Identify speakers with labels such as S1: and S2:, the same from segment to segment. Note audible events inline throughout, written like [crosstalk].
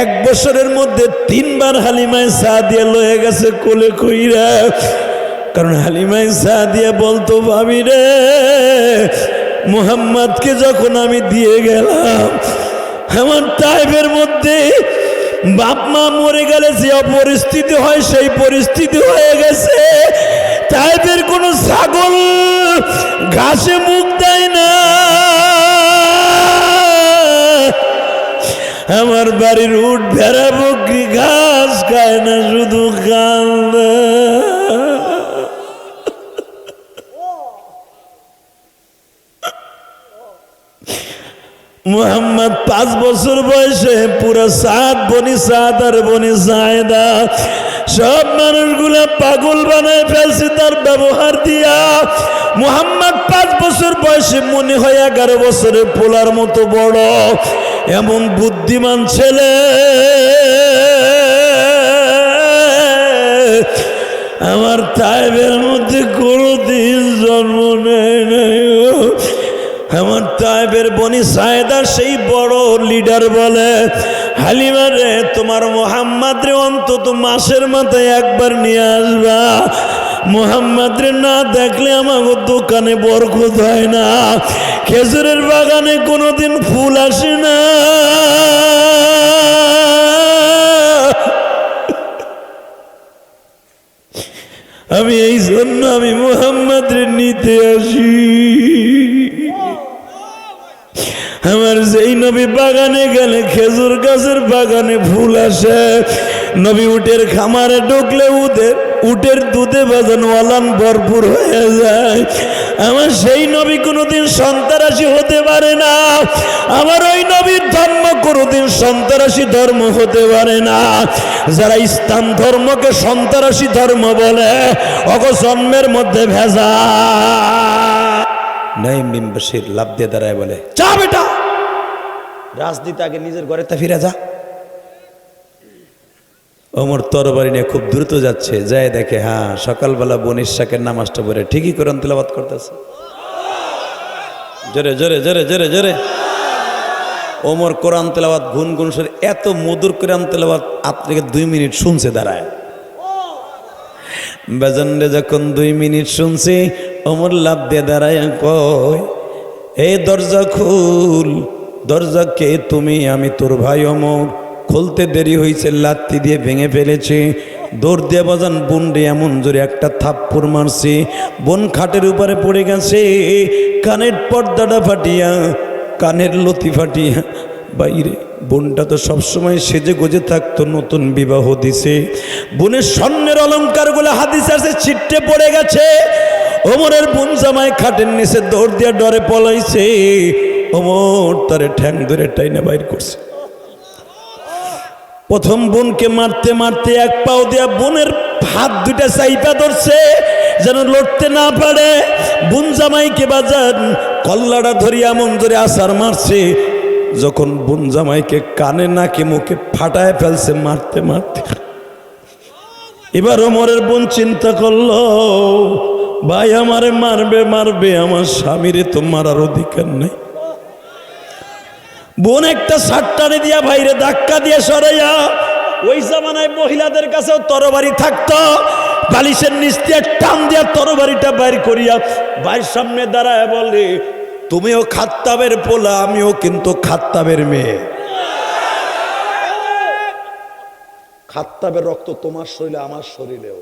S1: এক বছরের মধ্যে তিনবার হালিমায় চা দিয়ে লয়ে গেছে কোলে কইরা। কারণ হালিমায় চা দিয়ে বলতো, ভাবি রে, মুহাম্মদকে যখন আমি দিয়ে গেলাম আমার টাইপের মধ্যে বাপ মা মরে গেলে যে পরিস্থিতি হয়, সেই পরিস্থিতি হয়ে গেছে। টাইপের কোনো ছাগল ঘাসে মুখ দেয় না। আমার বাড়ির উঠ ভেড়া, বকরি, ঘাস খায় না শুধু কান্দে। মোহাম্মদ পাঁচ বছর বয়সে পুরো সাত বনি সাত আর বনি সায়দা, সব মানুষগুলা পাগল বানায় ফেলছে তার ব্যবহার দিয়া। মোহাম্মদ পাঁচ বছর বয়সে মনে হয় এগারো বছরে পোলার মতো বড়। এমন বুদ্ধিমান ছেলে। আমার তাইবের মধ্যে কোনোদিন জন্ম নেয় নাই আমার তাইবের বনি সায়দা সেই বড় লিডার বলে, হালিমা রে, তোমার মোহাম্মদ রে অন্তত মাসের মাথায় একবার নিয়ে আসবা। মোহাম্মদ না দেখলে আমাকে দোকানে বরকত হয় না। খেজুরের বাগানে কোনোদিন ফুল আসে না। আমি এই জন্য আমি মোহাম্মদরে নিতে আসি। আমার যেই নবী বাগানে গেলে খেজুর গাছের বাগানে ফুল আসে। নবী উটের খামারে ঢুকলে উদের উটের দুধে বাজান ওয়ালান ভরপুর হয়ে যায়। আমার সেই নবী কোনোদিন সন্তারাসী হতে পারে না। আমার ওই নবীর ধর্ম কোনোদিন সন্তারাসী ধর্ম হতে পারে না। যারা ইসলাম ধর্মকে সন্তারাসী ধর্ম বলে অগ জন্মের মধ্যে ভেজা নাইম বিন বশির লাভ দিয়ে দাঁড়ায় বলে চা বেটা। রাজনীতি আগে নিজের ঘরে তা ফিরে যা। ওমর তরবারি নিয়ে খুব দ্রুত যাচ্ছে, যায় দেখে হ্যাঁ সকালবেলা বনির শাকের নামাজটা পড়ে ঠিকই কোরআন তেলাবাদ করতেছে। জোরে জোরে জোরে জোরে জোরে। ওমর কোরআন তেলাবাদ গুন গুন সরে এত মধুর কোরআন তেলাবাদ আপনাকে দুই মিনিট শুনছে দাঁড়ায়? বেজন্ডে যখন দুই মিনিট শুনছি, ওমর লাভ দিয়ে দাঁড়ায় কয় এই দরজা খুল, দরজা কে তুমি, আমি তোর ভাই অমর খুলতে দেরি হয়েছে লাত্তি দিয়ে ভেঙে ফেলেছে। দৌড় দিয়ে বাজান বোন রে এমন জোরে একটা থাপ্পড় মারছে। বোন খাটের উপরে পড়ে গেছে, কানের পর্দাটা ফাটিয়া, কানের লতি ফাটিয়া। বাইরে, বোনটা তো সবসময় সেজে গোজে থাকতো, নতুন বিবাহ দিছে। বোনের স্বর্ণের অলঙ্কারগুলো হাদিস আছে ছিট্টে পড়ে গেছে। ওমরের বোন জামাই খাটের নিচে দৌড় দিয়া ডরে পলাইছে। ওমর তারে ঠ্যাং ধরে টাইনা বাইর করছে। প্রথম বোনকে মারতে মারতে এক পাও দিয়া বোনের হাত দুটা চাইপা ধরছে, যেন লড়তে না পারে। বোন জামাইকে বাজান কল্লাটা ধরিয়া মন ধরে আসার মারছে। যখন বোন জামাইকে কানে নাকে মুখে ফাটায় ফেলছে মারতে মারতে। এবার ওমরের বোন চিন্তা করল, ভাই আমারে মারবে মারবে, আমার স্বামীরে তো মারার অধিকার নেই। বোন একটা সাট্টারে দিয়া ভাইরে ধাক্কা দিয়ে সরাইয়া, ওই জামানায় মহিলাদের কাছেও তরবারি থাকতো, বালিশের নিচ দিয়ে টান দিয়া তরবারিটা বাইর করিয়া ভাইয়ের সামনে দাঁড়ায় বলে, তুমিও খাত্তাবের পোলা, আমিও কিন্তু খাত্তাবের মেয়ে। খাত্তাবের রক্ত তোমার শরীরে, আমার শরীরেও।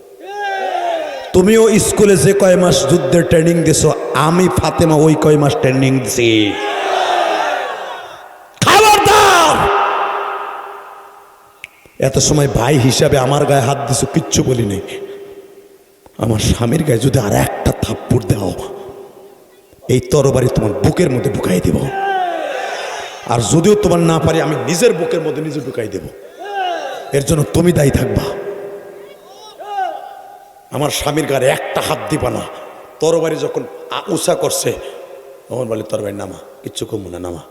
S1: তুমিও স্কুলে যে কয় মাস যুদ্ধের ট্রেনিং দিছো, আমি ফাতেমা ওই কয় মাস ট্রেনিং দিছি। এত সময় ভাই হিসাবে আমার গায়ে হাত দিছো, কিচ্ছু বলি নাই। আমার স্বামীর গায়ে যদি আর একটা থাপ্পড় দাও, এই তরবারি তোমার বুকের মধ্যে ঢুকাই দেব। আর যদিও তোমার না পারি, আমি নিজের বুকের মধ্যে নিজে ঢুকাই দেব। এর জন্য তুমি দায়ী থাকবা। আমার স্বামীর গায়ে একটা হাত দিবা না। তরবারি যখন উষা করছে, তখন বলে, তরবারি নামা, কিচ্ছু কমু না, নামা।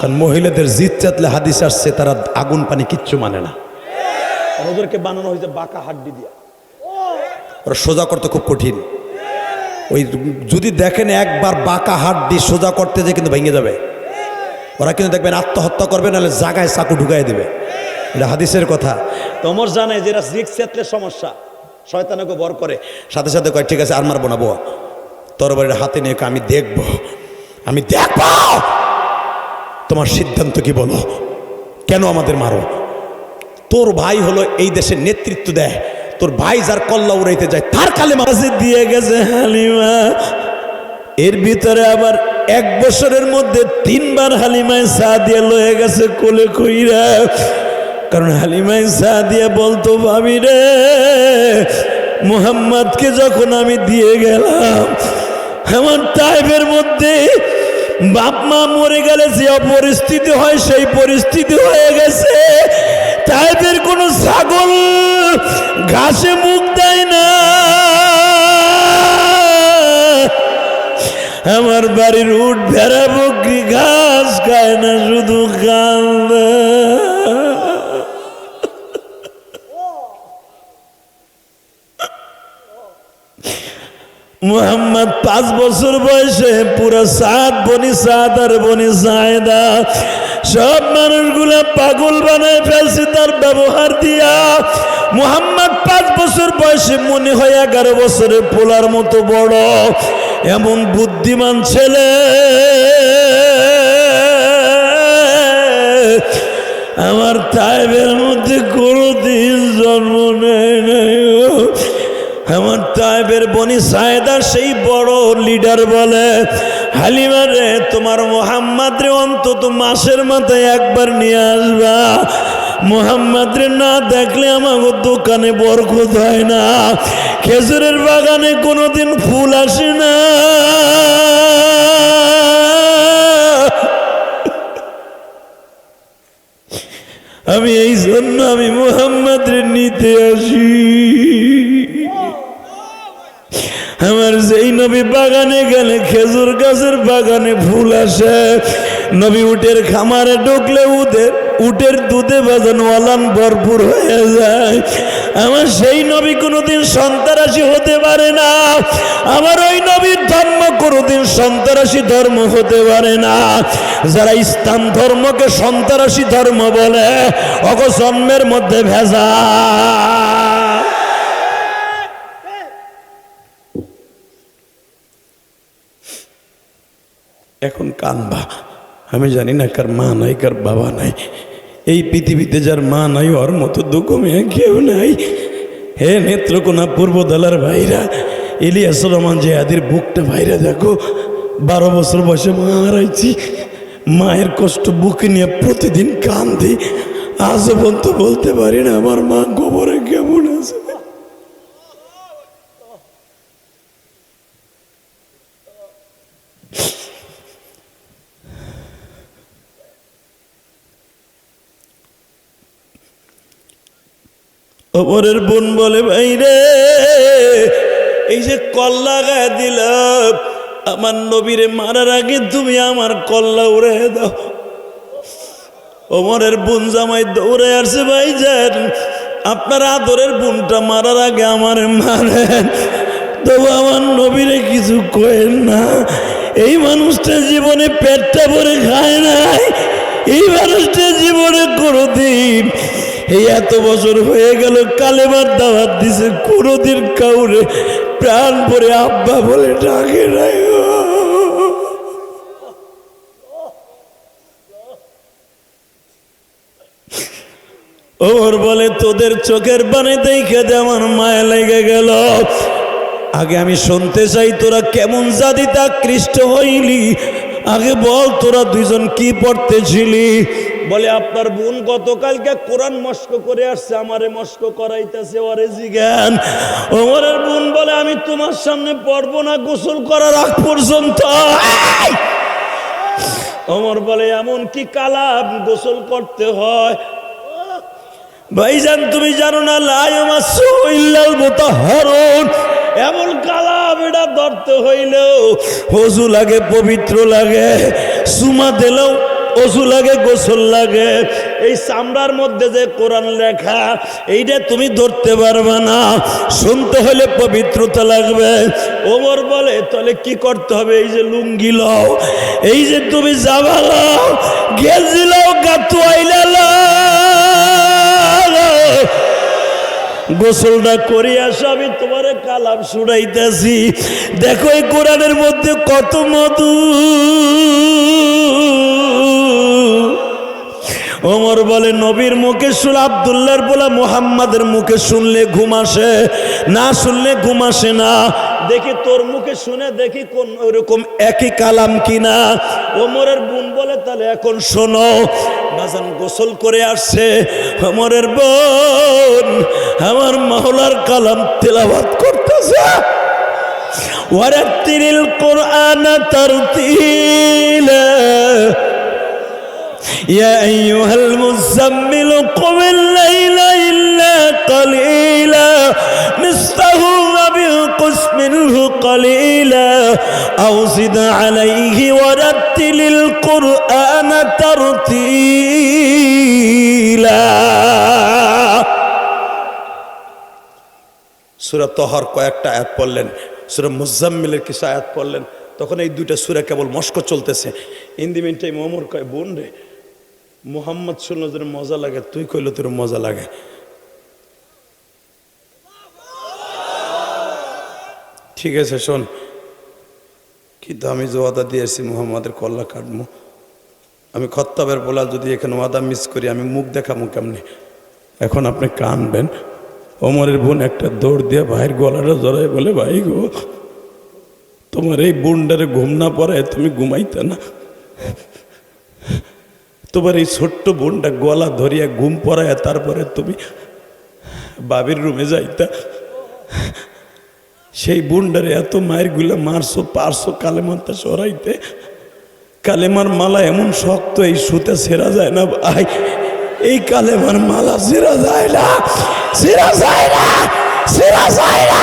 S1: কারণ মহিলাদের জিত চাতলে হাদিস আসছে তারা আগুন পানি কিচ্ছু মানে না। ওদেরকে বানানো হয়েছে বাঁকা হাড্ডি দিয়া। ওরা সোজা করতে খুব কঠিন। ওই যদি দেখেন একবার বাঁকা হাড্ডি সোজা করতে যে কিন্তু ভেঙে যাবে। ওরা কিন্তু দেখবেন আত্মহত্যা করবে নাহলে জাগায় চাকু ঢুকাই দেবে। এটা হাদিসের কথা। তোমর জানে যে এরা রিক্স চেতলে সমস্যা শয়তানকে বর করে। সাথে সাথে কয় ঠিক আছে আর মারবো না বোয়া। তরবারির হাতে নিয়ে আমি দেখব আমি দেখব। তোমার সিদ্ধান্ত কি বলো? কেন আমাদের মারো? তোর ভাই হলো এই দেশের নেতৃত্ব দেয়। তোর ভাই যার কল্লা উড়াইতে যায়, তার কালে দিয়ে গেছে হালিমা। এর ভিতরে আবার এক বছরের মধ্যে তিনবার হালিমায় চা দিয়ে লয়ে গেছে কোলে কইরা কারণ হালিমায় চা দিয়ে বলতো, ভাবি রে, মুহাম্মদকে যখন আমি দিয়ে গেলাম, আমার টাইপের মধ্যে বাপ মা মরে গেলে যে পরিস্থিতি হয়, সেই পরিস্থিতি হয়ে গেছে। তাদের কোনো ছাগল ঘাসে মুখ দেয় না। আমার বাড়ির উঠ ভেড়া বকরি ঘাস খায় না, শুধু কান্দে। মোহাম্মদ পাঁচ বছর বয়সে পুরো সাত বনি সাত আর বনি সায়দা সব মানুষগুলা পাগল বানায় ফেলছে তার ব্যবহার দিয়া। মোহাম্মদ পাঁচ বছর বয়সে মনে হয় এগারো বছরের পোলার মতো বড়, এমন বুদ্ধিমান ছেলে। আমার তাইবের মধ্যে কোনোদিন জন্ম নেয় নাই আমার তাইবের বনি সায়দা সেই বড় লিডার বলে, হালিমা রে, তোমার মোহাম্মদ রে অন্তত মাসের মাথায় একবার নিয়ে আসবা। মোহাম্মদ রে না দেখলে আমাকে দোকানে বরকত হয় না। খেজুরের বাগানে কোনোদিন ফুল আসে না। আমি এই জন্য আমি মোহাম্মদ নিতে আসি। আমার যেই নবী বাগানে গেলে খেজুর গাছের বাগানে ফুল আসে। নবী উটের খামারে ঢুকলে উদের উটের দুধে বাজানো ওয়ালান ভরপুর হয়ে যায়। আমার সেই নবী কোনোদিন সন্তারাসী হতে পারে না। আমার ওই নবীর ধর্ম কোনোদিন সন্তারাসী ধর্ম হতে পারে না। যারা ইসলাম ধর্মকে সন্তারাসী ধর্ম বলে, অগ জন্মের মধ্যে ভেজা এখন কানবা। আমি জানি না কার মা নাই, কার বাবা নাই। এই পৃথিবীতে যার মা নাই, ওর মতো দুঃখ মেয়ে কেউ নাই। হে নেত্রকোনা পূর্বদলার ভাইরা, ইলিয়াস রহমান জেহাদির বুকটা ভাইরা দেখো, বারো বছর বয়সে মা হারাইছি। মায়ের কষ্ট বুকে নিয়ে প্রতিদিন কান্দি। আজও পর্যন্ত বলতে পারি না আমার মা গোবরে কেমন আছে অপরের বোন বলে, ভাই রে, এই যে কল্লা গায়ে দিলাম, আমার নবীরে মারার আগে তুমি আমার কল্লা উড়ে দাও। অমরের বোন জামাই দৌড়ে আসছে, ভাই যান, আপনার আদরের বোনটা মারার আগে আমার মারেন। তবু আমার নবীরে কিছু কয়েন না। এই মানুষটা জীবনে পেটটা ভরে খায় নাই, এই মানুষটা জীবনে কোনোদিন এই এত বছর হয়ে গেল, কালেমার দাওয়াত দিছে, কোনোদিন কাউরে প্রাণ পরে আব্বা বলে ডাকে নাই। ওর বলে, তোদের চোখের পানে দেখে দে, আমার মায়া লেগে গেল। আগে আমি শুনতে চাই, তোরা কেমন জাতিতে আকৃষ্ট হইলি? আগে বল, তোরা দুইজন কি পড়তেছিলি বলে, আপনার বোন গতকালকে কোরআন মস্ক করে আসছে, আমারে মস্ক করাইতেছে, ওরে জিজ্ঞান। ওমরের বোন বলে, আমি তোমার সামনে পড়ব না, গোসল করার আগ পর্যন্ত। ওমর বলে, এমন কি কালাম, গোসল করতে হয়? ভাইজান, তুমি জানো না লাইমাসু ইল্লাল মুতাহহারুন এমন কালাম, এটা ধরতে হইলেও হজু লাগে, পবিত্র লাগে। সুমা দিলেও অজু লাগে, গোসল লাগে। এই চামড়ার মধ্যে যে কোরআন লেখা, এইটা তুমি ধরতে পারবে না। শুনতে হলে পবিত্রতা লাগবে। ওমর বলে, তাহলে কি করতে হবে? এই যে লুঙ্গি লও, এই যে তুমি জামা লও, গেঞ্জি লও, গাতুয়াইলা লও। গোসলটা করি আসো, আমি তোমার কালাম শুনাইতেছি। দেখো এই কোরআনের মধ্যে কত মধু। ওমর বলে, নবীর মুখে শুন আবদুল্লার বলা, মুহাম্মাদের মুখে শুনলে ঘুম আসে, না শুনলে ঘুম আসে না। দেখি তোর মুখে শুনে দেখি কোন ওরকম একই কালাম কিনা। ওমরের বোন বলে, তাহলে এখন শোনো, বাজান গোসল করে আসছে। ওমরের বোন, আমার মাওলার কালাম তেলাবাত করতেছে। ওয়ারাত্তিরিল কোরআন তার তিলা يا أيها المزمل قم الليل إلا قليلا نصفه وبالقس منه قليلا أو زد عليه ورتل القرآن ترتيلا সুরা তহার কয়েকটা আয়াত পড়লেন সুরা মুজাম্মিলের কিছু আয়াত পড়লেন তখন এই দুইটা সুরা কেবল মস্ক চলতেছে ইন্দি মিনটাই মোমর কয় বোন রে মোহাম্মদ শুনলো তোর মজা লাগে, তুই কইলো তোর মজা লাগে। ঠিক আছে, শোন। কিন্তু আমি যে ওয়াদা দিয়েছি মোহাম্মদের কল্লা কাটবো আমি খত্তাবের বলা যদি এখানে ওয়াদা মিস করি, আমি মুখ দেখাবো কেমনি? এখন আপনি কানবেন। ওমরের বোন একটা দৌড় দিয়ে ভাইয়ের গলাটা জড়াই বলে, ভাই গো, তোমার এই বোনটারে ঘুম না পড়ায় তুমি ঘুমাইতে না। তোমার এই ছোট্ট বোনটা গলা ধরিয়া ঘুম পড়ায় তারপরে তুমি বাবির রুমে যাইতা। সেই বোনটারে এত মায়েরগুলা মারছো, পারছ কালেমারটা সরাইতে। কালেমার মালা এমন শক্ত, এই সুতে সেরা যায় না ভাই। এই কালেমার মালা সেরা যায় না সেরা যায় না সেরা যায় না।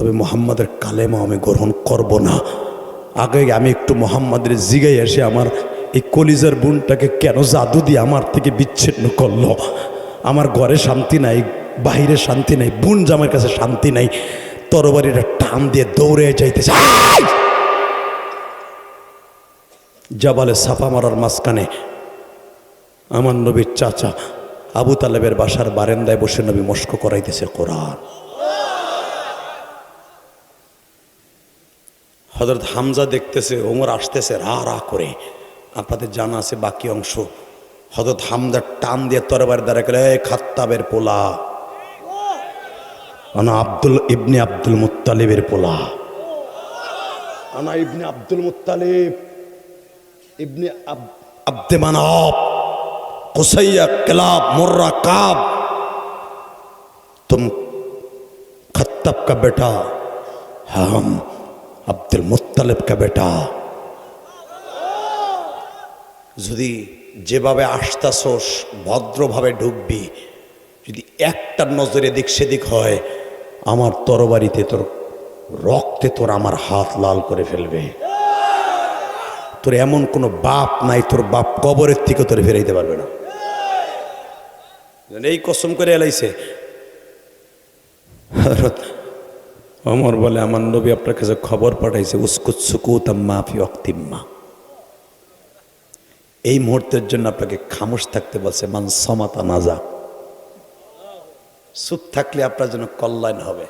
S1: তবে মোহাম্মদের কালেমা আমি গ্রহণ করব না। আগে আমি একটু মোহাম্মদের জিগাই এসে আমার এই কলিজার বোনটাকে কেন জাদু দিয়ে আমার থেকে বিচ্ছিন্ন করল? আমার ঘরে শান্তি নাই বাইরে শান্তি নাই, বোন জামার কাছে শান্তি নাই তরবারিটা টান দিয়ে দৌড়ে যাইতেছে! জাবালে সাফা মারার মাঝখানে আমার নবীর চাচা আবু তালেবের বাসার বারেন্দায় বসে নবী মস্ক করাইতেছে কোরআন। হজরত হামজা দেখতেছে, ওমর আসতেছে, রা রা করে। আপনাদের জানা আছে বাকি অংশ। হজরত হামজা টান দিয়ে তরবার দ্বারা গেলে খাত্তাবের পোলা। আনা আব্দুল, ইবনে আব্দুল মুতালিবের পোলা। আনা ইবনে আব্দুল মুতালিব ইবনে আব্দে মানব, কুসাইয়া, কেলাব, মোর্রা, কাব। তুম খত্তাব কা বেটা, হাম আব্দুল মুত্তালেব কা বেটা। যদি যেভাবে আসতাছোস ভদ্রভাবে ঢুকবি, যদি একটা নজরে দিক সেদিক হয়, আমার তরবারিতে তোর, রক্তে তোর আমার হাত লাল করে ফেলবে। তোর এমন কোনো বাপ নাই, তোর বাপ কবরের থেকে তোর ফেরাইতে পারবে না। এই কসম করে এলাইছে। অমর বলে, আমার নবী আপনার কাছে খবর পাঠাইছে, উস্কুত সুকুত মাফি অক্তিম্মা এই মুহূর্তের জন্য আপনাকে খামোশ থাকতে বলছে, মান সমাতা নাজা। চুপ থাকলে আপনার জন্য কল্যাণ হবে।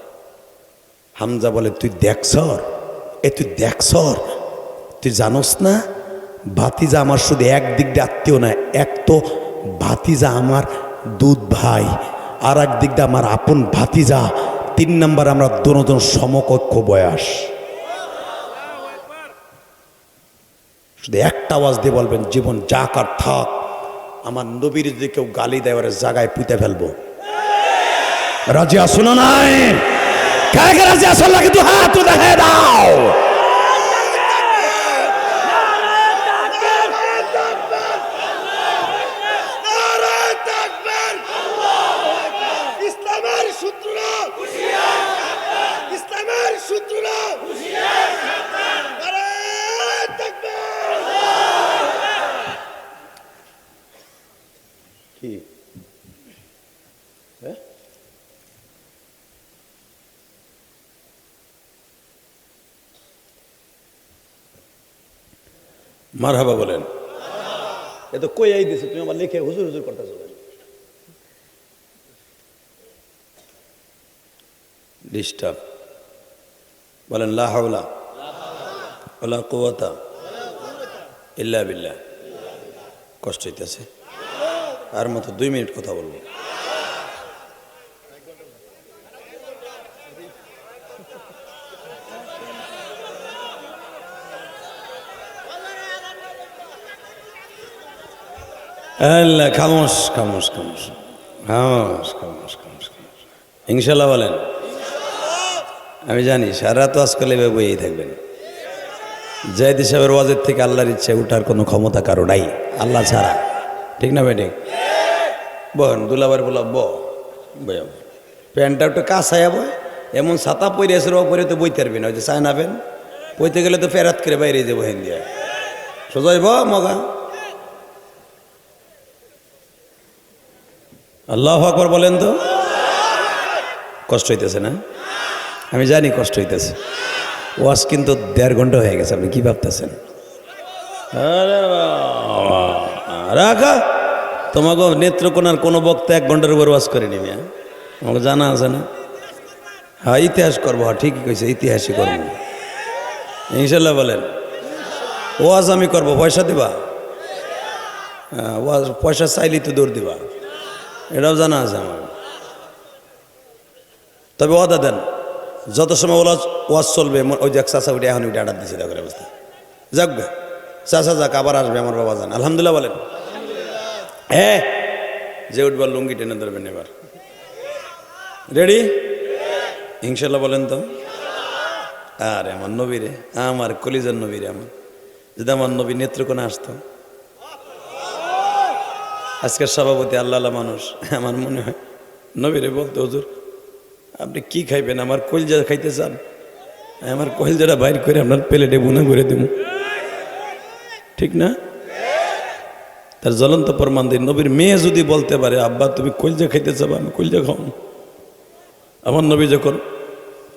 S1: হামজা বলে, তুই দেখছর এ তুই দেখছর তুই জানোস না, ভাতিজা আমার শুধু এক দিক দিয়ে আত্মীয় না এক তো ভাতিজা আমার দুধ ভাই, আর এক দিক দিয়ে আমার আপন ভাতিজা। তিন নাম্বার আমরা দুজন সমকক্ষ বয়স। শুধু একটা আওয়াজ দিয়ে বলবেন, জীবন যা কার থাক, আমার নবীর যদি কেউ গালি দেয় জায়গায় পুঁতে ফেলব। রাজি আসলো নাই? কে রাজি আসল লাগে তুই হাত দেখে দাও
S2: ইসলামের শত্রুরা ইসলামের শত্রুরা নারায়ে তাকবীর
S1: কি মার হাবা বলেন। এ তো কই আই দিছে তুমি আমার লিখে হুজুর হুজুর করতেছো ডিস্টার্ব বলেন লা হাওলা ওলা কুয়াতা ইল্লা বিল্লাহ। কষ্ট হইতেছে। আর মতো দুই মিনিট কথা বলব। আল্লাহ খামোশ খামোশ খামোশ খামোশ খামোশ খামোশ খামোশ। ইনশাল্লাহ বলেন। আমি জানি সারা তো আজকাল এভাবে বইয়েই থাকবেন। জায়দ সাহেবের ওয়াজের থেকে আল্লাহর ইচ্ছে উঠার কোনো ক্ষমতা কারও নাই, আল্লাহ ছাড়া। ঠিক না বেটে বন দুলাবার বলা, ব প্যান্টটা একটু কাঁচাইয়া বয় এমন ছাতা পরে এসে পরে তো বইতে পারবি না, ওই যে চায় না পেন বইতে গেলে তো ফেরাত করে বাইরে যাব হিন্দিয়া সোজাই ব, মগা। আল্লাহ আকবর বলেন তো? কষ্ট হইতেছে না? আমি জানি কষ্ট হইতেছে। ওয়াজ কিন্তু দেড় ঘণ্টা হয়ে গেছে, আপনি কি ভাবতেছেন? রাখা। তোমাকে নেত্রকোনার কোনো বক্তা এক ঘণ্টার উপর ওয়াজ করে নিবি আমাকে জানা আছে না? হ্যাঁ ইতিহাস করব। হ্যাঁ ঠিকই কইছে, ইতিহাসই করব। ইনশাল্লাহ বলেন। ওয়াজ আমি করব, পয়সা দিবা? হ্যাঁ ওয়াজ পয়সা চাইলেই তো দৌড় দিবা। এটাও জানা আছে আমার। তবে ওয়াদা দেন, যত সময় ওয়াজ ওয়াজ চলবে ওই যে চাষা উঠে এখন উঠে আডার দিছে, দেখো অবস্থা। যাক গে চাষা যাক, আবার আসবে আমার বাবা জান। আলহামদুলিল্লাহ বলেন। হ্যাঁ যে উঠবার লুঙ্গি টেনে ধরবেন এবার। রেডি ইনশাল্লাহ বলেন তো। আরে আমার নবী রে, আমার কলিজার নবী রে আমার। যদি আমার নবী নেত্রকোণে আসতো আজকের সভাপতি আল্লাহ মানুষ, আমার মনে হয়। নবীরে বলতো, হুজুর, আপনি কি খাইবেন? আমার কলজা খাইতে চান? আমার কলজাটা বাইর করে আপনার প্লেটে বুনা করে দেব ঠিক না? তার জ্বলন্ত প্রমাণ দিন। নবীর মেয়ে যদি বলতে পারে, আব্বা, তুমি কলজা খাইতে চাবো? আমি কলজা খাও আমার নবী যখন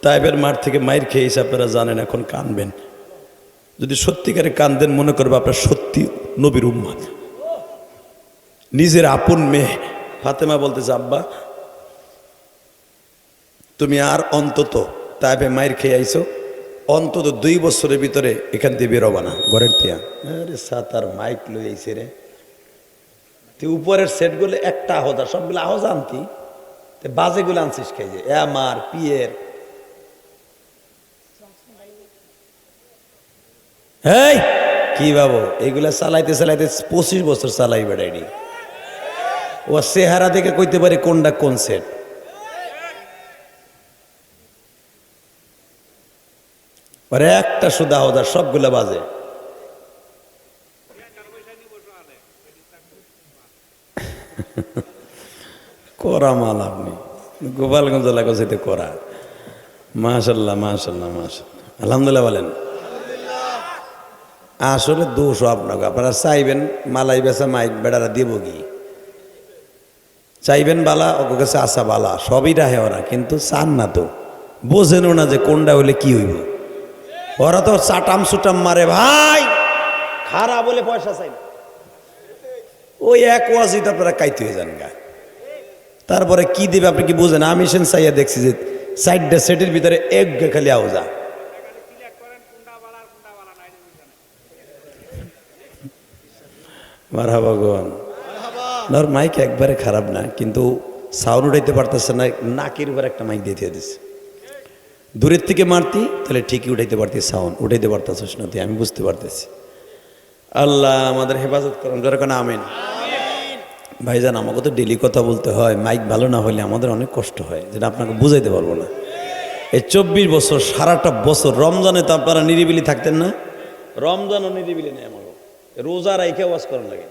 S1: তাইবের মাঠ থেকে মায়ের খেয়ে এসে আপনারা জানেন, এখন কানবেন। যদি সত্যিকারে কানদেন মনে করবে আপনার সত্যি নবীর উম্মাদ নিজের আপন মেয়ে। ফাতেমা বলতেছে, আব্বা, তুমি আর অন্তত তাইবে মায়ের খেয়ে আইছো। অন্তত দুই বছরের ভিতরে এখান থেকে বেরোবা না, ঘরের তিয়া আরে সাতার মাইক লই আইছে রে। তুই উপরের সেটগুলো একটা আহদা সবগুলো আহজ আনতি? বাজেগুলো আনছিস খাই যে? এমার পিয়ের। এই, কি বাবু? এগুলা চালাইতে চালাইতে পঁচিশ বছর চালাই বেড়াইনি ও চেহারা দেখে কইতে পারে কোনটা কোন সেট পরে একটা সুদা হদা সবগুলা বাজে। [laughs] করা মাল আপনি। গোপালগঞ্জ এলাকা যেতে করা। মাশাল্লাহ মাশাল্লাহ মাশাল্লাহ। আলহামদুলিল্লাহ বলেন। আসলে দোষ আপনাকে, আপনারা চাইবেন মালাই বেচা মাইক বেড়ারা দিব কি? চাইবেন বালা? ওকে কাছে আসা বালা। সবই রাহে ওরা, কিন্তু চান না তো। বোঝেনও না যে কোনটা হলে কি হইব। ওরা তো চাটাম সুটাম মারে, ভাই খারাপ বলে পয়সা চাই। ওই এক ওয়াজিত আপনারা কাইতে হয়ে যান গা। তারপরে কি দেবে আপনি কি বোঝেন? আমি সেন চাইয়া দেখছি যে সাইডটা সেটের ভিতরে এক খালি আওজা মারহা ভগবান ওর মাইক একবারে খারাপ না কিন্তু সাউন্ড উঠাইতে পারতেছে না নাকের উপর একটা মাইক দিয়ে দিয়ে দিছে দূরের থেকে মারতি তাহলে ঠিকই উঠাইতে পারতি সাউন্ড উঠাইতে পারতেছিস না তুই আমি বুঝতে পারতেছি। আল্লাহ আমাদের হেফাজত করুন যারা কেন আমিন। ভাইজান আমাকে তো ডেলি কথা বলতে হয় মাইক ভালো না হলে আমাদের অনেক কষ্ট হয় যেটা আপনাকে বুঝাইতে পারব না। এই চব্বিশ বছর সারাটা বছর রমজানে তো আপনারা নিরিবিলি থাকতেন না? রমজানও নিরিবিলি নেই আমার রোজা রাইখে ওয়াজ করার লাগে।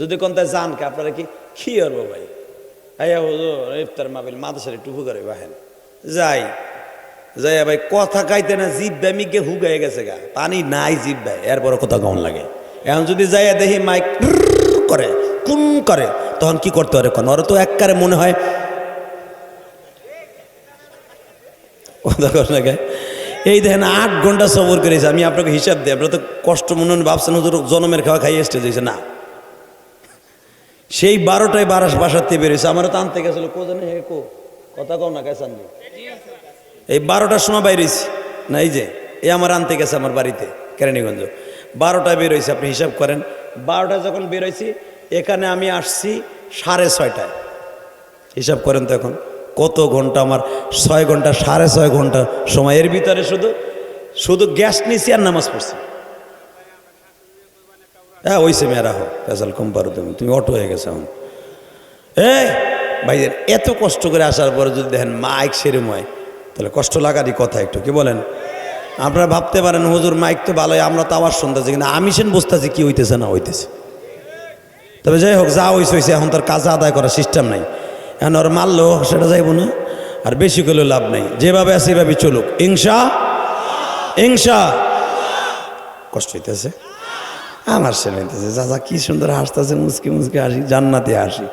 S1: যদি কোন তাই জান কে, আপনারা কি কি করব ভাই? আইয়া হুজুর, ইফতার মাবিল মাদ্রাসার টুপু করে বাহেন। যাই যাই ভাই, কথা কাইতে না, জিভ ব্যামিকে হুগাই গেছে গা। পানি নাই জিভ ভাই এরপরে কথা কেমন লাগে। এখন যদি যাইয়া দেখি মাইক করে, কুন করে, তখন কি করতে পারে কোন? ওরা তো এককারে মনে হয় কথা কর না গে? এই দেখেন আট ঘণ্টা সবর করেছে, আমি আপনাকে হিসাব দিই। আপনারা তো কষ্ট মনে ভাবছেন জনমের খাওয়া খাইয়ে স্টেজ হয়েছে না। সেই বারোটায় বারাস বাসাতে বেরিয়েছে। আমারও তো আনতে গেছিল। কো জানে হে কো? কথা কও না আনতে এই বারোটার সময় বাইরেছি। না এই যে, এ আমার আনতে গেছে আমার বাড়িতে, কেরানীগঞ্জ। বারোটায় বেরোইছে, আপনি হিসাব করেন। বারোটায় যখন বেরোইছি, এখানে আমি আসছি সাড়ে ছয়টায়। হিসাব করেন তো এখন, কত ঘণ্টা আমার ছয় ঘণ্টা, সাড়ে ছয় ঘণ্টা সময়। এর ভিতরে শুধু শুধু গ্যাস নিছি আর নামাজ পড়ছি। হ্যাঁ ওইসে মেয়েরা হোক, ফেসাল কম পারো তুমি তুমি অটো হয়ে গেছে এখন। এই ভাইদের এত কষ্ট করে আসার পরে যদি দেখেন মাইক সেরেময়, তাহলে কষ্ট লাগারই কথা একটু, কি বলেন? আপনারা ভাবতে পারেন, হুজুর, মাইক তো ভালোই, আমরা তো আবার শুনতেছি, কিন্তু আমি সেন বুঝতেছি কি হইতেছে না হইতেছে। তবে যাই হোক, যা হয়েছে হয়েছে এখন তার কাজ আদায় করার সিস্টেম নাই। এখন ওর মারলো সেটা যাইব না। আর বেশি করলেও লাভ নেই। যেভাবে আছে সেভাবে চলুক। ইংসা ইংসা কষ্ট হইতেছে। আমার হইতেছে চাচা, কি সুন্দর হাসতেছে মুসকি মুসকি হাসি, জান্নাতে হাসি।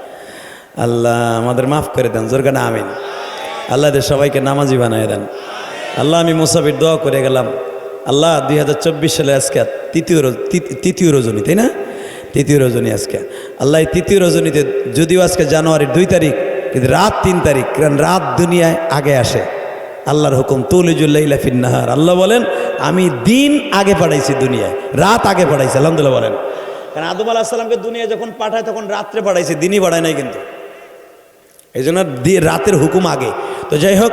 S1: আল্লাহ আমাদের মাফ করে দেন, জোর কানা আমিন। আল্লাহ এদের সবাইকে নামাজি বানায় দেন। আল্লাহ আমি মুসাফির দোয়া করে গেলাম। আল্লাহ দুই হাজার চব্বিশ সালে আজকে তৃতীয় তৃতীয় রজনী, তাই না? তৃতীয় রজনী আজকে। আল্লাহ এই তৃতীয় রজনীতে যদিও আজকে জানুয়ারির দুই তারিখ, কিন্তু রাত তিন তারিখ, কারণ রাত দুনিয়ায় আগে আসে। আল্লাহর হুকুম তুলিজুল্লাহ ফিন্নাহার আল্লাহ বলেন আমি দিন আগে পাঠাইছি দুনিয়ায়, রাত আগে পাঠাইছি, আলহামদুলিল্লাহ বলেন। কারণ আদম আলাহ সাল্লামকে দুনিয়ায় যখন পাঠায় তখন রাত্রে পাঠাইছে, দিনই পাঠায় নাই কিন্তু। এই জন্য রাতের হুকুম আগে। তো যাই হোক,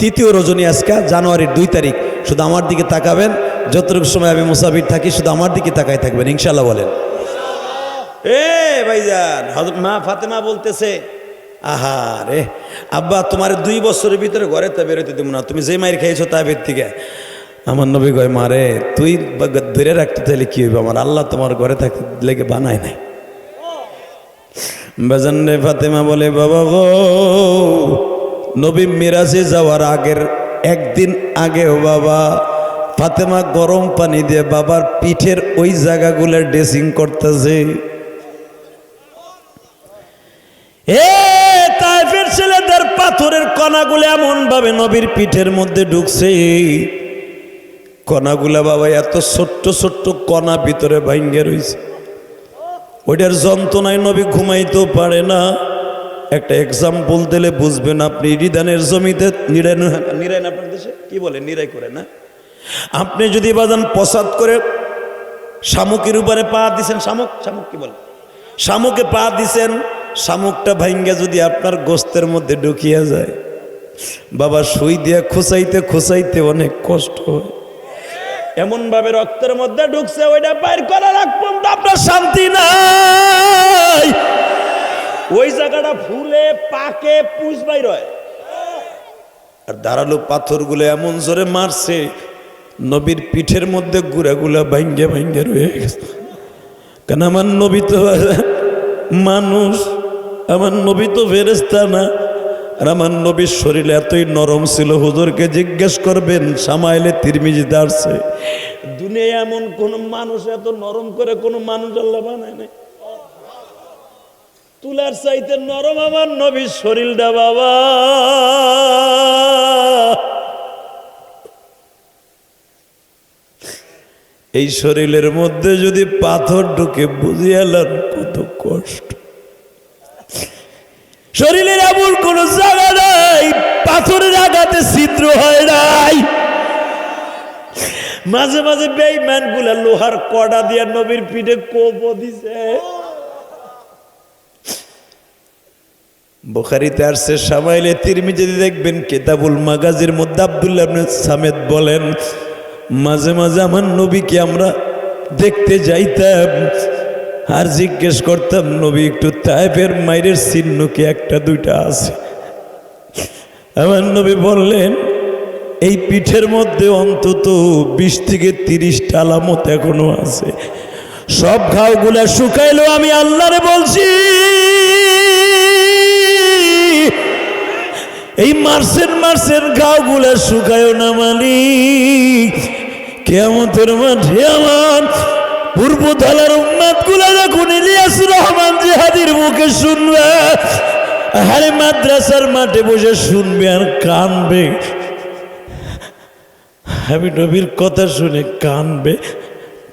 S1: তৃতীয় রজনী আজকা, জানুয়ারির দুই তারিখ। শুধু আমার দিকে তাকাবেন, যতটুকু সময় আমি মুসাফির থাকি, শুধু আমার দিকে তাকাই থাকবেন ইনশাল্লাহ বলেন। এ ভাইজান মা ফাতেমা বলতেছে, আহা রে, আব্বা, তোমার দুই বছরের ভিতরে ঘরে তা বেরোতে দেবো না, তুমি যে মায়ের খেয়েছো তা বের থেকে। আমার নবী কয়, মারে, তুই ধরে রাখতে চাইলে কি হইবে? আমার আল্লাহ তোমার ঘরে থাকতে লেগে বানায় নাই। বেজান রে ফাতেমা বলে, বাবা গো, নবী মিরাজে যাওয়ার আগের একদিন আগেও বাবা, ফাতেমা গরম পানি দিয়ে বাবার পিঠের ওই জায়গাগুলো ড্রেসিং করতেছে। এ, তাইফের ছেলেদের পাথরের কণাগুলো এমন ভাবে নবীর পিঠের মধ্যে ঢুকছে। কণাগুলা বাবা, এত ছোট্ট ছোট্ট কণা ভিতরে ভাঙ্গে রইছে। ওইটার যন্ত্রণায় নবী ঘুমাইতেও পারে না। একটা এক্সাম্পল দিলে বুঝবেন আপনি রিদানের জমিতে নিরাই নিরাই না আপনার দেশে? কি বলে? নিরাই করে না? আপনি যদি বাজান প্রসাদ করে শামুকের উপরে পা দিছেন, শামুক? শামুক কি বলে? শামুকে পা দিছেন, শামুকটা ভাঙ্গা যদি আপনার গোস্তের মধ্যে ঢুকিয়া যায়। বাবা, সুই দিয়া খুসাইতে খুসাইতে অনেক কষ্ট হয়। এমন ভাবে রক্তের মধ্যে ঢুকছে, ওইটা বাইর করার আগ আপনার শান্তি নাই। ওই জায়গাটা ফুলে, পাকে পুষ বাইর হয়। আর দাঁড়াল পাথরগুলো এমন জোরে মারছে, নবীর পিঠের মধ্যে গুড়াগুলা ভাঙ্গে ভাঙ্গে রয়ে গেছে। কেন আমার নবী তো মানুষ, আমার নবী তো ফেরেস্তা না। আমার নবীর শরীর এতই নরম ছিল, হুজুরকে জিজ্ঞেস করবেন, সামাইলে তিরমিজিতে আসছে দুনিয়া এমন কোন মানুষ এত নরম করে কোনো মানুষ আল্লাহ বানায় নাই। তুলার চাইতে নরম আমার নবীর শরীরটা, বাবা। এই শরীরের মধ্যে যদি পাথর ঢুকে বুঝিয়ালাম কত কষ্ট শরীরের এমন কোন জায়গা নাই, পাথরের আঘাতে ছিদ্র হয় নাই। মাঝে মাঝে বেইমানগুলা লোহার কড়া দিয়ে নবীর পিঠে কোপ দিছে। বোখারিতে আসছে, সামাইলে তিরমিজিতে দেখবেন কেতাবুল মাগাজির মধ্যে আব্দুল্লাহ সামেদ বলেন, মাঝে মাঝে আমার নবীকে আমরা দেখতে যাইতাম আর জিজ্ঞেস করতাম, নবী, একটু তাইফের মাইরের চিহ্ন কি একটা, দুইটা আছে? আমার নবী বললেন, এই পিঠের মধ্যে অন্তত বিশ থেকে তিরিশটা আলামত এখনও আছে। সব ঘাওগুলা শুকাইলো আমি আল্লাহরে বলছি। এই মার্সেন মার্সেন ঘাওগুলা শুকায়ও না মালিক। কেমতের মাঠে আমার পূর্ব ধালার উম্মাদগুলা যখন ইলিয়াস রহমান জিহাদির মুখে শুনবে। আরে মাদ্রাসার মাঠে বসে শুনবে আর কানবে। আমি নবীর কথা শুনে কানবে।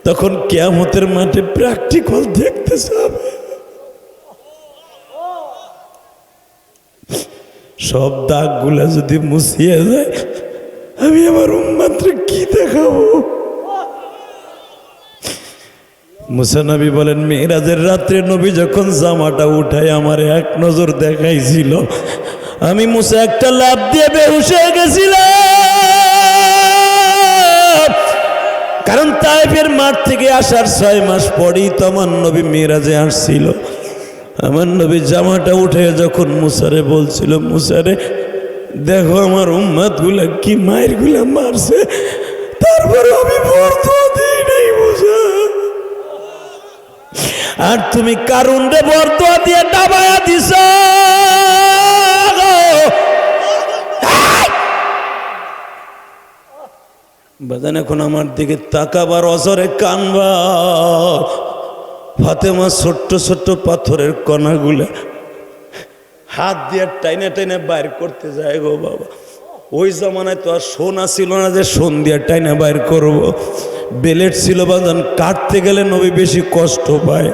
S1: তখন কেয়ামতের মাঠে প্র্যাকটিক্যাল দেখতে যাবে সব দাগগুলা যদি মুছিয়ে যায় আমি আমার উম্মাত্র কি দেখাবো? মুসানবী বলেন, মেয়েরাজের রাত্রে নবী যখন জামাটা উঠায় আমার এক নজর দেখাইছিল, আমি মুসা একটা লাভ দিয়ে বেহুশ গেছিলাম। কারণ তাইফের মাঠ থেকে আসার ছয় মাস পরেই তো আমার নবী মেয়েরাজে আসছিল। আমার নবী জামাটা উঠে যখন মুসারে বলছিল, মুসারে, দেখো আমার উম্মাদগুলা কি মায়েরগুলা মারছে তারপর আমি বর্ত দিই নাই মুসা। আর তুমি কারণ রে বর্দোয়া দিয়ে ডাবায়া দিছ? বাজান, এখন আমার দিকে তাকাবার অজরে কানবা। ফাতেমা ছোট্ট ছোট্ট পাথরের কণাগুলা হাত দিয়ে টাইনে টাইনে বাইর করতে যায় গো বাবা। ওই জামানায় তো আর সোনা ছিল না যে সোন দিয়ে টাইনে বাইর করব। বেলেট ছিল বাজান কাটতে গেলে নবী বেশি কষ্ট পায়।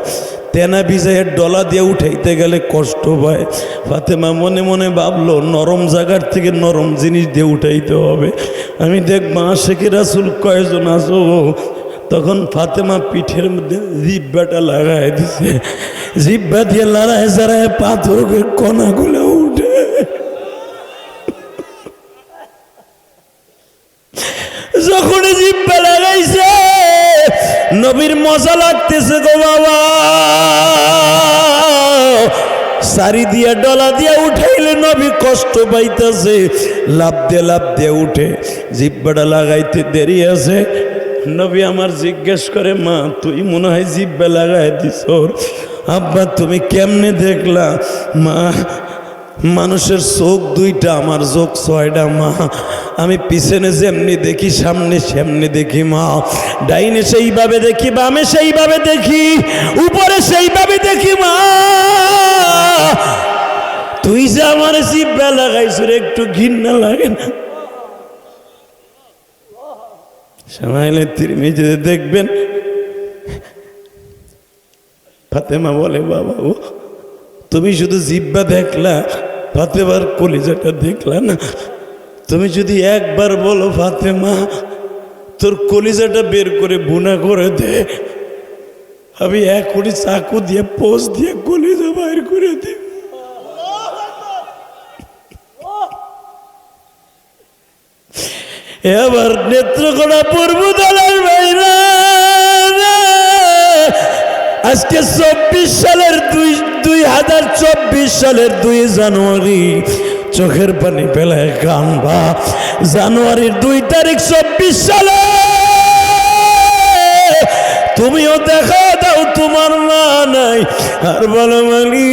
S1: তেনা ভিজাইয়ের ডলা দিয়ে উঠাইতে গেলে কষ্ট পায়। ফাতেমা মনে মনে ভাবলো, নরম জায়গার থেকে নরম জিনিস দিয়ে উঠাইতে হবে। আমি দেখ মা আশেখের রাসুল, কয়জন আসো? তখন ফাতেমা পিঠের মধ্যে জিব্বাটা লাগাই দিছে। জিব্বা দিয়ে লড়াই জড়ায় পাথরের কণাগুলো উঠে যখন জিব্বা লাগাইছে নবীর মজা লাগতেছে গো বাবা। সারি দিয়া, ডলা দিয়া উঠাইলে নবী কষ্ট পাইতেছে। লাভ দিয়ে লাভ দিয়ে উঠে জিব্বাটা লাগাইতে দেরি আছে। নবী আমার জিজ্ঞেস করে, মা, তুই মনে হয় জিব্বা লাগাই দিস আব্বা, তুমি কেমনে দেখলা? মা মানুষের চোখ দুইটা, আমার চোখ ছয়টা, মা। আমি পিছনে যেমনি দেখি, সামনে সেমনি দেখি, মা। ডাইনে সেইভাবে দেখি, বামে সেইভাবে দেখি, উপরে সেইভাবে দেখি, মা। তুই যে আমার জিব্বা লাগাইছ রে, একটু ঘৃণা লাগে না? সামাইলে তিরমিজে দেখবেন। ফাতেমা বলে, বাবা, ও, তুমি শুধু জিব্বা দেখলা। ফাতেমার কলিজাটা দেখলা না? তুমি যদি একবার বলো, ফাতেমা, তোর কলিজাটা বের করে বুনা করে দে। আমি এক কোটি চাকু দিয়ে পোষ দিয়ে কলিজা বাইর করে দিই এবার নেত্রকোনা পূর্ব দলের বাইরে আজকে চব্বিশ সালের দুই দুই হাজার চব্বিশ সালের দুই জানুয়ারি। চোখের পানি পেলায় কানবা জানুয়ারির দুই তারিখ চব্বিশ সালে। তুমিও দেখা দাও, তোমার মা নাই, আর বলো মালিক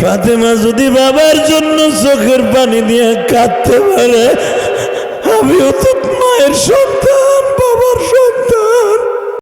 S1: ফাতেমা যদি বাবার জন্য চোখের পানি দিয়ে কাঁদতে পারে, আমিও তো মায়ের সন্তান